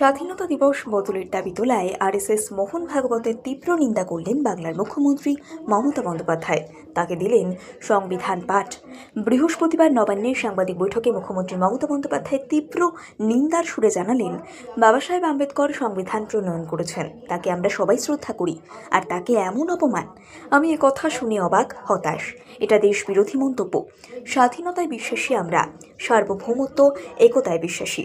স্বাধীনতা দিবস বদলের দাবি তোলায় আরএসএস মোহন ভাগবতের তীব্র নিন্দা করলেন বাংলার মুখ্যমন্ত্রী মমতা বন্দ্যোপাধ্যায়। তাকে দিলেন সংবিধান পাঠ। বৃহস্পতিবার নবান্নে সাংবাদিক বৈঠকে মুখ্যমন্ত্রী মমতা বন্দ্যোপাধ্যায় তীব্র নিন্দার সুরে জানালেন, বাবা সাহেব আম্বেদকর সংবিধান প্রণয়ন করেছেন। তাকে আমরা সবাই শ্রদ্ধা করি, আর তাকে এমন অপমান। আমি এ কথা শুনে অবাক, হতাশ। এটা দেশ বিরোধী মন্তব্য। স্বাধীনতায় বিশ্বাসী আমরা, সার্বভৌমত্ব একতায় বিশ্বাসী।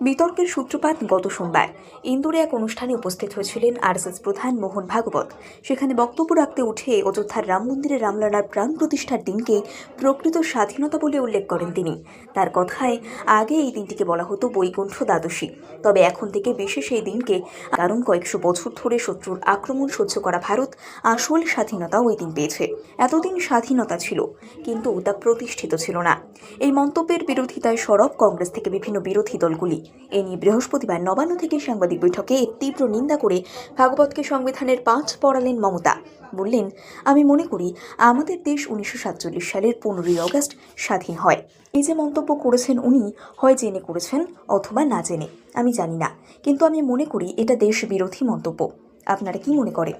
বিতর্কের সূত্রপাত গত সোমবার। ইন্দোরে এক অনুষ্ঠানে উপস্থিত হয়েছিলেন আরএসএস প্রধান মোহন ভাগবত। সেখানে বক্তব্য রাখতে উঠে অযোধ্যার রাম মন্দিরে রামলালার প্রাণ প্রতিষ্ঠার দিনকে প্রকৃত স্বাধীনতা বলে উল্লেখ করেন তিনি। তার কথায়, আগে এই দিনটিকে বলা হতো বৈকুণ্ঠ দ্বাদশী। তবে এখন থেকে বিশেষ এই দিনকে কারণ কয়েকশো বছর ধরে শত্রুর আক্রমণ সহ্য করা ভারত আসল স্বাধীনতা ওই দিন পেয়েছে। এতদিন স্বাধীনতা ছিল, কিন্তু তা প্রতিষ্ঠিত ছিল না। এই মন্তব্যের বিরোধিতায় সরব কংগ্রেস থেকে বিভিন্ন বিরোধী দলগুলি। এ নিয়ে বৃহস্পতিবার নবান্ন থেকে সাংবাদিক বৈঠকে তীব্র নিন্দা করে ভাগবতকে সংবিধানের পাঁচ পড়ালেন মমতা। বললেন, আমি মনে করি আমাদের দেশ উনিশশো সাতচল্লিশ সালের পনেরোই অগস্ট স্বাধীন হয়। এই যে মন্তব্য করেছেন উনি, হয় জেনে করেছেন অথবা না জেনে, আমি জানি না। কিন্তু আমি মনে করি এটা দেশ বিরোধী মন্তব্য। আপনারা কি মনে করেন?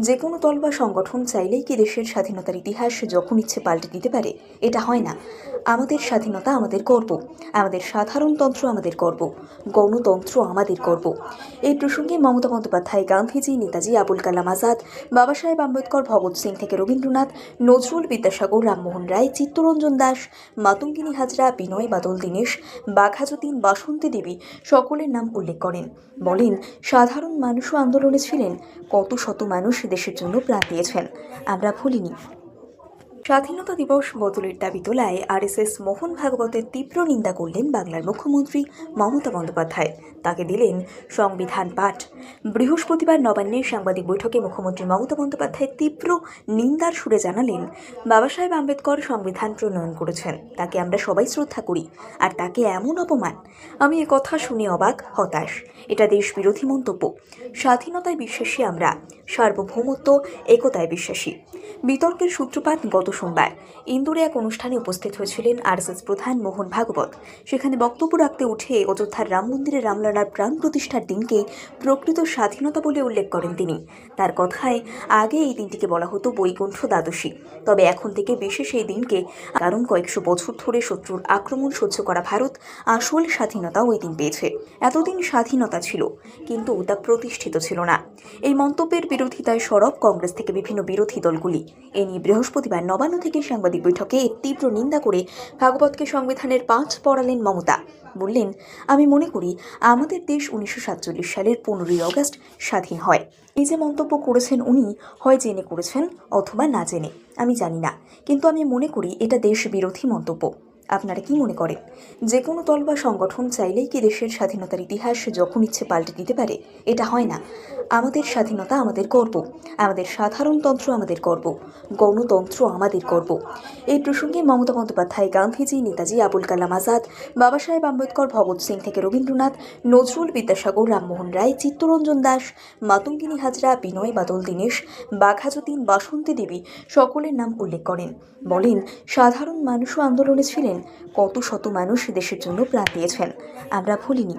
যে কোনো দল বা সংগঠন চাইলেই কি দেশের স্বাধীনতার ইতিহাস যখন ইচ্ছে পাল্টে দিতে পারে? এটা হয় না। আমাদের স্বাধীনতা আমাদের গর্ব। আমাদের সাধারণতন্ত্র আমাদের গর্ব। গণতন্ত্র আমাদের গর্ব। এই প্রসঙ্গে মমতা বন্দ্যোপাধ্যায়, গান্ধীজি, নেতাজি, আবুল কালাম আজাদ, বাবা সাহেব আম্বেদকর, ভগৎ সিং থেকে রবীন্দ্রনাথ, নজরুল বিদ্যাসাগর, রামমোহন রায়, চিত্তরঞ্জন দাস, মাতঙ্গিনী হাজরা, বিনয় বাদল দীনেশ, বাঘাযতীন বাসন্তী দেবী সকলের নাম উল্লেখ করেন। বলেন, সাধারণ মানুষও আন্দোলনে ছিলেন। কত শত মানুষ দেশের জন্য প্রাণ দিয়েছেন। আমরা ভুলিনি। স্বাধীনতা দিবস বদলের দাবি তোলায় আরএসএস মোহন ভাগবতের তীব্র নিন্দা করলেন বাংলার মুখ্যমন্ত্রী মমতা বন্দ্যোপাধ্যায়। তাকে দিলেন সংবিধান পাঠ। বৃহস্পতিবার নবান্নে সাংবাদিক বৈঠকে মুখ্যমন্ত্রী মমতা বন্দ্যোপাধ্যায় তীব্র নিন্দার সুরে জানালেন, বাবা সাহেব আম্বেদকর সংবিধান প্রণয়ন করেছেন। তাকে আমরা সবাই শ্রদ্ধা করি, আর তাকে এমন অপমান। আমি কথা শুনে অবাক, হতাশ। এটা দেশ বিরোধী মন্তব্য। স্বাধীনতায় বিশ্বাসী আমরা। সার্বভৌমত্ব, একতায় বিশ্বাসী। বিতর্কের সূত্রপাত গত সোমবার। ইন্দোরে এক অনুষ্ঠানে উপস্থিত হয়েছিলেন আরএসএস প্রধান মোহন ভাগবত। সেখানে বক্তব্য রাখতে উঠে অযোধ্যার রাম মন্দিরে রামলালার প্রাণ প্রতিষ্ঠার দিনকে প্রকৃত স্বাধীনতা বলে উল্লেখ করেন তিনি। তার কথায়, আগে এই দিনটিকে বলা হতো বৈকুণ্ঠ দ্বাদশী। তবে এখন থেকে বিশেষ এই দিনকে কারণ কয়েকশো বছর ধরে শত্রুর আক্রমণ সহ্য করা ভারত আসল স্বাধীনতা ওই দিন পেয়েছে। এতদিন স্বাধীনতা ছিল, কিন্তু তা প্রতিষ্ঠিত ছিল না। এই মন্তব্যের বিরোধিতায় সরব কংগ্রেস থেকে বিভিন্ন বিরোধী দলগুলি। এ নিয়ে বৃহস্পতিবার নবান্ন থেকে সাংবাদিক বৈঠকে তীব্র নিন্দা করে ভাগবতকে সংবিধানের পাঁচ পড়ালেন মমতা। বললেন, আমি মনে করি আমাদের দেশ উনিশশো সাতচল্লিশ সালের পনেরোই অগস্ট স্বাধীন হয়। এই যে মন্তব্য করেছেন উনি, হয় জেনে করেছেন অথবা না জেনে, আমি জানি না। কিন্তু আমি মনে করি এটা দেশ বিরোধী মন্তব্য। আপনারা কি মনে করেন? যে কোনো দল বা সংগঠন চাইলেই কি দেশের স্বাধীনতার ইতিহাস যখন ইচ্ছে পাল্টে দিতে পারে? এটা হয় না। আমাদের স্বাধীনতা আমাদের গর্ব। আমাদের সাধারণতন্ত্র আমাদের গর্ব। গণতন্ত্র আমাদের গর্ব। এই প্রসঙ্গে মমতা বন্দ্যোপাধ্যায়, গান্ধীজি, নেতাজি, আবুল কালাম আজাদ, বাবা সাহেব আম্বেদকর, ভগৎ সিং থেকে রবীন্দ্রনাথ, নজরুল বিদ্যাসাগর, রামমোহন রায়, চিত্তরঞ্জন দাস, মাতঙ্গিনী হাজরা, বিনয় বাদল দীনেশ, বাঘাযতীন বাসন্তী দেবী সকলের নাম উল্লেখ করেন। বলেন, সাধারণ মানুষও আন্দোলনে ছিলেন। কত শত মানুষ দেশের জন্য প্রাণ দিয়েছেন। আমরা ভুলিনি।